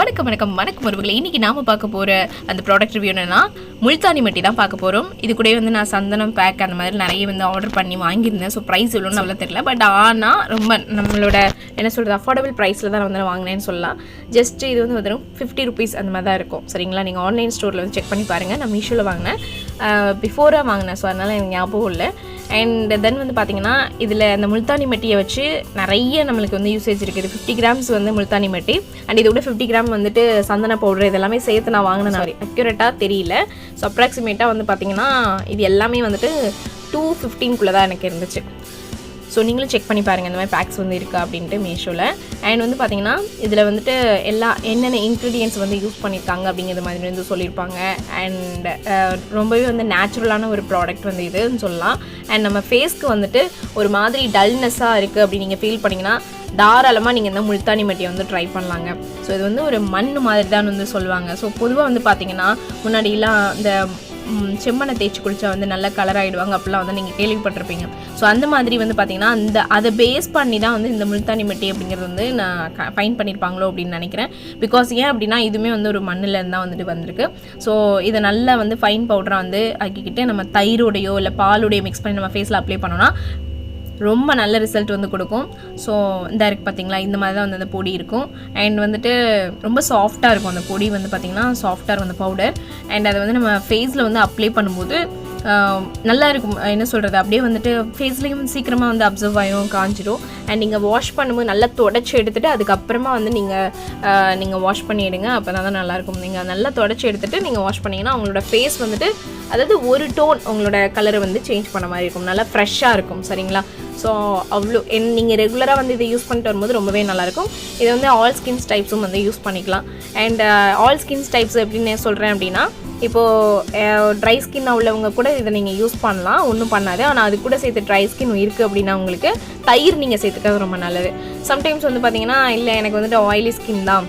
வணக்கம் வணக்கம். வணக்கம் உறவுகளை. இன்னைக்கு நாம பார்க்க போற அந்த ப்ராடக்ட் ரிவ்யூ என்னன்னா முல்தானி மட்டி தான் பார்க்க போறோம். இது கூட வந்து நான் சந்தனம் பேக் அந்த மாதிரி நிறைய வந்து ஆர்டர் பண்ணி வாங்கியிருந்தேன். ஸோ ப்ரைஸ் இவ்வளோன்னு அவ்வளோ தெரியல. பட் ஆனால் ரொம்ப நம்மளோட என்ன சொல்றது அஃபோர்டபிள் ப்ரைஸில் தான் நான் வந்து வாங்கினேன்னு சொல்லலாம். ஜஸ்ட் இது வந்து வந்துடும் ஃபிஃப்டி ருபீஸ் அந்த மாதிரி தான் இருக்கும். சரிங்களா? நீங்கள் ஆன்லைன் ஸ்டோரில் வந்து செக் பண்ணி பாருங்கள் நான் மீஷோவில் வாங்கினேன். பிஃபோராக வாங்கினேன். ஸோ அதனால் எனக்கு ஞாபகம் இல்லை. அண்ட் தென் வந்து பார்த்தீங்கன்னா இதில் அந்த முல்தானி மெட்டியை வச்சு நிறைய நம்மளுக்கு வந்து யூசேஜ் இருக்குது ஃபிஃப்டி கிராம்ஸ் வந்து முல்தானி மெட்டி. அண்ட் இதோட ஃபிஃப்டி கிராம் வந்துட்டு சந்தன பவுடர் இதெல்லாமே சேர்த்து நான் வாங்கினேன். சாரி அக்யூரேட்டாக தெரியல. ஸோ அப்ராக்சிமேட்டாக வந்து பார்த்தீங்கன்னா இது எல்லாமே வந்துட்டு டூ ஃபிஃப்டீன்குள்ளே தான் எனக்கு இருந்துச்சு. ஸோ நீங்களும் செக் பண்ணி பாருங்கள் இந்த மாதிரி பேக்ஸ் வந்து இருக்கா அப்படின்ட்டு மீஷோவில் அண்ட் வந்து பார்த்தீங்கன்னா இதில் வந்துட்டு எல்லா என்னென்ன இன்க்ரீடியன்ஸ் வந்து யூஸ் பண்ணியிருக்காங்க அப்படிங்கிற மாதிரி வந்து சொல்லியிருப்பாங்க அண்ட் ரொம்பவே வந்து நேச்சுரலான ஒரு ப்ராடக்ட் வந்து இதுன்னு சொல்லலாம். அண்ட் நம்ம ஃபேஸ்க்கு வந்துட்டு ஒரு மாதிரி டல்னஸ்ஸாக இருக்குது அப்படி நீங்கள் ஃபீல் பண்ணிங்கன்னா தாராளமாக நீங்கள் இந்த முல்தானி மட்டியை வந்து ட்ரை பண்ணலாங்க. ஸோ இது வந்து ஒரு மண் மாதிரி தான் வந்து சொல்லுவாங்க. ஸோ பொதுவாக வந்து பார்த்தீங்கன்னா முன்னாடிலாம் இந்த செம்மண்ணை தேய்ச்சி குளிச்சா வந்து நல்லா கலர் ஆகிடுவாங்க அப்படிலாம் வந்து நீங்கள் கேள்விப்பட்டிருப்பீங்க. ஸோ அந்த மாதிரி வந்து பார்த்தீங்கன்னா அந்த அதை பேஸ் பண்ணி தான் வந்து இந்த முல்தானி மெட்டி அப்படிங்கிறது வந்து நான் ஃபைன் பண்ணியிருப்பாங்களோ அப்படின்னு நினைக்கிறேன். பிகாஸ் ஏன் அப்படின்னா இதுவுமே வந்து ஒரு மண்ணில் இருந்து தான் வந்துட்டு வந்திருக்கு. ஸோ இதை நல்லா வந்து ஃபைன் பவுடராக வந்து ஆக்கிக்கிட்டு நம்ம தயிரோடையோ இல்லை பாலுடையோ மிக்ஸ் பண்ணி நம்ம ஃபேஸில் அப்ளை பண்ணோம்னா ரொம்ப நல்ல ரிசல்ட் வந்து கொடுக்கும். ஸோ இந்த இருக்குது பார்த்தீங்களா இந்த மாதிரி தான் வந்து அந்த பொடி இருக்கும். அண்ட் வந்துட்டு ரொம்ப சாஃப்டாக இருக்கும் அந்த பொடி வந்து பார்த்திங்கன்னா சாஃப்டாக இருக்கும் அந்த பவுடர் அண்ட் அதை வந்து நம்ம ஃபேஸில் வந்து அப்ளை பண்ணும்போது நல்லா இருக்கும் என்ன சொல்கிறது அப்படியே வந்துட்டு ஃபேஸ்லேயும் சீக்கிரமாக வந்து அப்சர்வ் ஆகிடும் காஞ்சிடும் அண்ட் நீங்கள் வாஷ் பண்ணும்போது நல்லா தொடச்சி எடுத்துகிட்டு அதுக்கப்புறமா வந்து நீங்கள் நீங்கள் வாஷ் பண்ணிவிடுங்க அப்போ தான் நல்லாயிருக்கும். நீங்கள் நல்லா தொடச்சி எடுத்துகிட்டு நீங்கள் வாஷ் பண்ணிங்கன்னா உங்களோட ஃபேஸ் வந்துட்டு அதாவது ஒரு டோன் உங்களோட கலரை வந்து சேஞ்ச் பண்ண மாதிரி இருக்கும். நல்லா ஃப்ரெஷ்ஷாக இருக்கும் சரிங்களா? ஸோ அவ்வளோ என் நீங்கள் ரெகுலராக வந்து இதை யூஸ் பண்ணிட்டு வரும்போது ரொம்பவே நல்லாயிருக்கும். இதை வந்து ஆல் ஸ்கின்ஸ் டைப்ஸும் வந்து யூஸ் பண்ணிக்கலாம். அண்ட் ஆல் ஸ்கின்ஸ் டைப்ஸ் எப்படின்னு நான் சொல்கிறேன் அப்படின்னா இப்போது ட்ரை ஸ்கின்னாக உள்ளவங்க கூட இதை நீங்கள் யூஸ் பண்ணலாம். ஒன்றும் பண்ணாது. ஆனால் அது கூட சேர்த்து ட்ரை ஸ்கின் இருக்குது அப்படின்னா உங்களுக்கு தயிர் நீங்கள் சேர்த்துக்கிறது ரொம்ப நல்லது. சம்டைம்ஸ் வந்து பார்த்தீங்கன்னா இல்லை எனக்கு வந்துட்டு ஆயிலி ஸ்கின் தான்.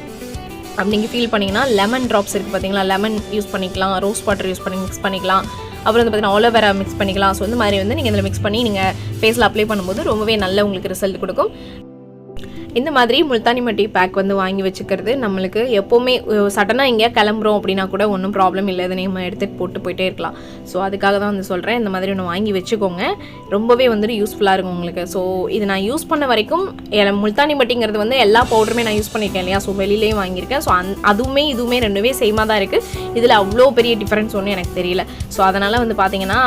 அப்படி நீங்கள் ஃபீல் பண்ணிங்கன்னா லெமன் ட்ராப்ஸ் இருக்குது பார்த்தீங்களா லெமன் யூஸ் பண்ணிக்கலாம். ரோஸ் வாட்டர் யூஸ் பண்ணி மிக்ஸ் பண்ணிக்கலாம். அப்புறம் வந்து பார்த்தீங்கன்னா ஆலோவேரா மிக்ஸ் பண்ணிக்கலாம். ஸோ இந்த மாதிரி வந்து நீங்கள் இதில் மிக்ஸ் பண்ணி நீங்கள் ஃபேஸில் அப்ளை பண்ணும்போது ரொம்பவே நல்ல உங்களுக்கு ரிசல்ட் கொடுக்கும். இந்த மாதிரி முல்தானி மட்டி பேக் வந்து வாங்கி வச்சுக்கிறது நம்மளுக்கு எப்போவுமே சடனாக எங்கேயா கிளம்புறோம் அப்படின்னா கூட ஒன்றும் ப்ராப்ளம் இல்லை. இதை நம்ம எடுத்துகிட்டு போட்டு போயிட்டே இருக்கலாம். ஸோ அதுக்காக தான் வந்து சொல்கிறேன் இந்த மாதிரி ஒன்று வாங்கி வச்சுக்கோங்க. ரொம்பவே வந்துட்டு யூஸ்ஃபுல்லாக இருக்கும் உங்களுக்கு. ஸோ இது நான் யூஸ் பண்ண வரைக்கும் முல்தானி மட்டிங்கிறது வந்து எல்லா பவுடருமே நான் யூஸ் பண்ணியிருக்கேன் இல்லையா? ஸோ வெளியிலேயும் வாங்கியிருக்கேன். ஸோ அந் அதுவுமே இதுவுமே ரெண்டுமே சேமாக தான் இருக்குது இதில் அவ்வளோ பெரிய டிஃப்ரென்ஸ் ஒன்றும் எனக்கு தெரியல. ஸோ அதனால் வந்து பார்த்தீங்கன்னா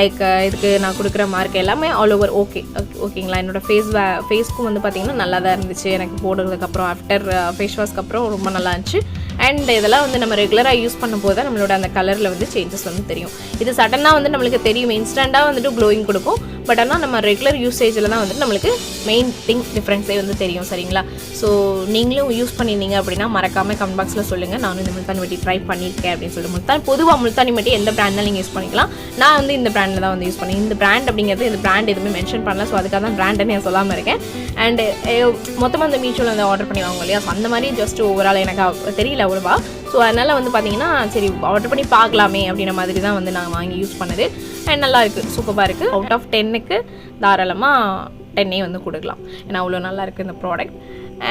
லைக் இதுக்கு நான் கொடுக்குற மார்க் எல்லாமே ஆல் ஓவர் ஓகே ஓகேங்களா? என்னோடய ஃபேஸ் ஃபேஸ்க்கும் வந்து பார்த்தீங்கன்னா நல்லா தான் இருந்துச்சு இருந்துச்சு எனக்கு போடுறதுக்கப்புறம் ஆஃப்டர் ஃபேஸ் uh, வாஷ்க்கு அப்புறம் ரொம்ப நல்லா இருந்துச்சு. அண்ட் இதெல்லாம் வந்து நம்ம ரெகுலராக யூஸ் பண்ணும்போது தான் நம்மளோட அந்த கலரில் வந்து சேஞ்சஸ் வந்து தெரியும். இது சடனாக வந்து நம்மளுக்கு தெரியும் இன்ஸ்டண்ட்டாக வந்துட்டு க்ளோயிங் கொடுக்கும். பட் ஆனால் நம்ம ரெகுலர் யூசேஜில் தான் வந்துட்டு நம்மளுக்கு மெயின் திங் டிஃப்ரென்ஸே வந்து தெரியும் சரிங்களா? ஸோ நீங்களும் யூஸ் பண்ணியிருந்தீங்க அப்படின்னா மறக்காமல் கமெண்ட் பாக்ஸில் சொல்லுங்கள் நானும் இந்த முல்தானி மட்டி ட்ரை பண்ணியிருக்கேன் அப்படின்னு சொல்லிட்டு முல்தான் பொதுவாக முல்தானி மட்டி எந்த பிராண்ட்னாலும் நீங்கள் யூஸ் பண்ணிக்கலாம். நான் வந்து இந்த பிராண்டில் தான் வந்து யூஸ் பண்ணேன். இந்த பிராண்ட் அப்படிங்கிறது இந்த பிராண்ட் எதுவுமே மென்ஷன் பண்ணல. ஸோ அதுக்காக தான் பிராண்டுன்னு நான் சொல்லாமல் இருக்கேன். அண்டு eh, மொத்தமாக அந்த மீஷோவில் வந்து ஆர்டர் பண்ணிவாங்க இல்லையா? ஸோ அந்த மாதிரி ஜஸ்ட் ஓவரால் எனக்கு தெரியல அவ்வளோவா. ஸோ அதனால் வந்து பார்த்தீங்கன்னா சரி ஆர்டர் பண்ணி பார்க்கலாமே அப்படின்ற மாதிரி தான் வந்து நான் வாங்கி யூஸ் பண்ணது. அண்ட் நல்லா இருக்குது சூப்பராக இருக்குது அவுட் ஆஃப் டென்னுக்கு தாராளமாக டென்னே வந்து கொடுக்கலாம். ஏன்னா அவ்வளோ நல்லா இருக்குது இந்த ப்ராடக்ட்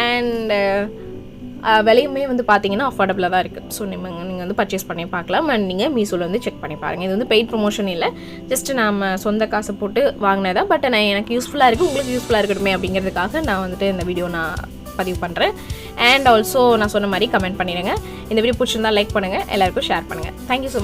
அண்டு விலையுமே வந்து பார்த்தீங்கன்னா அஃபோர்டபுளாக தான் இருக்குது ஸோ நீங்கள் நீங்கள் வந்து பர்ச்சேஸ் பண்ணி பார்க்கலாம். அண்ட் நீங்கள் மீசோவில் வந்து செக் பண்ணி பாருங்கள் இது வந்து பெய்ட் ப்ரொமோஷன் இல்லை. ஜஸ்ட் நம்ம சொந்த காசை போட்டு வாங்கினதா. பட் நான் எனக்கு யூஸ்ஃபுல்லாக இருக்குது உங்களுக்கு யூஸ்ஃபுல்லாக இருக்கட்டுமே அப்படிங்கிறதுக்காக நான் வந்துட்டு இந்த வீடியோ நான் பதிவு பண்ணுறேன் அண்ட் ஆல்சோ நான் சொன்ன மாதிரி கமெண்ட் பண்ணிடுங்க. இந்த வீடியோ பிடிச்சிருந்தா லைக் பண்ணுங்கள் எல்லாருக்கும் ஷேர் பண்ணுங்கள் தேங்க்யூ ஸோ